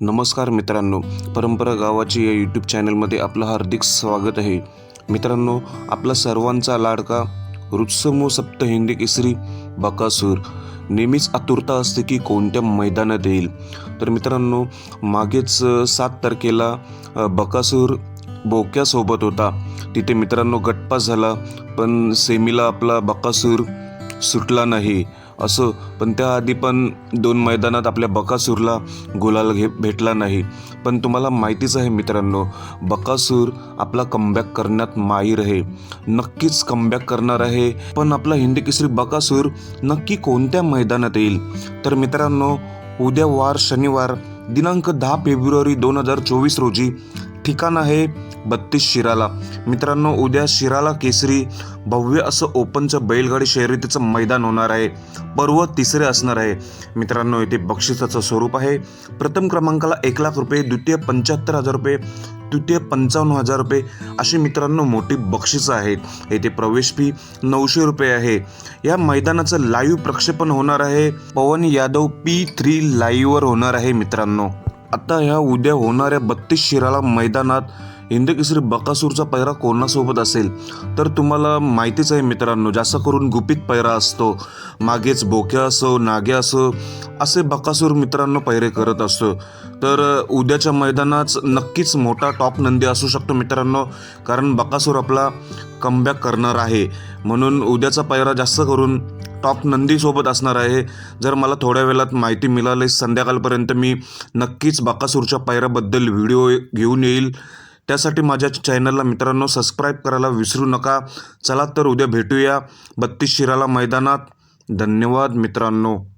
नमस्कार मित्रांनो परंपरा गावाची या यूट्यूब चॅनलमध्ये आपलं हार्दिक स्वागत आहे. मित्रांनो आपला सर्वांचा लाडका रुत्समो सप्त हिंदी केसरी बकासूर नेहमीच आतुरता असते की कोणत्या मैदानात येईल. तर मित्रांनो मागेच सात तारखेला बकासूर बोक्यासोबत होता. तिथे मित्रांनो गटपास झाला पण सेमीला आपला बकासूर सुटला नाही. असं पण त्याआधी पण दोन मैदानात आपल्या बकासूरला गुलाल घे भेटला नाही. पण तुम्हाला माहितीच आहे मित्रांनो बकासूर आपला कमबॅक करण्यात माहीर आहे. नक्कीच कमबॅक करणार आहे पण आपला हिंदी केसरी बकासूर नक्की कोणत्या मैदानात येईल? तर मित्रांनो उद्या वार शनिवार दिनांक दहा फेब्रुवारी दोन हजार चोवीस रोजी ठिकाण आहे बत्तीस शिराला. मित्रांनो उद्या शिराला केसरी भव्य असं ओपनचं बैलगाडी शर्यतीचं मैदान होणार आहे. पर्व तिसरे असणार आहे. मित्रांनो येथे बक्षिसाचं स्वरूप आहे. प्रथम क्रमांकाला एक लाख रुपये द्वितीय पंच्याहत्तर हजार रुपये तृतीय पंचावन्न हजार रुपये अशी मित्रांनो मोठी बक्षिसं आहेत येथे प्रवेश फी नऊशे रुपये आहे. या मैदानाचं लाईव्ह प्रक्षेपण होणार आहे. पवन यादव पी थ्री लाईव्हवर होणार आहे मित्रांनो. आता ह्या उद्या होणाऱ्या बत्तीस शिराला मैदानात हिंदकेसरी बकासूरचा पैरा कोणासोबत असेल? तर तुम्हाला माहितीच आहे मित्रांनो जास्त करून गुपित पैरा असतो. मागेच बोक्या असो नाग्या असो असे बकासूर मित्रांनो पैरे करत असतो. तर उद्याच्या मैदानात नक्कीच मोठा टॉप नंदी असू शकतो मित्रांनो कारण बकासूर आपला कमबॅक करणार आहे. म्हणून उद्याचा पैरा जास्त करून टॉप नंदीसोबत असणार आहे. जर मला थोड्या वेळात माहिती मिळाली संध्याकाळपर्यंत मी नक्कीच बाकासूरच्या पायऱ्याबद्दल व्हिडिओ घेऊन येईल. त्यासाठी माझ्या चॅनलला मित्रांनो सबस्क्राईब करायला विसरू नका. चला तर उद्या भेटूया बत्तीस शिराला मैदानात. धन्यवाद मित्रांनो.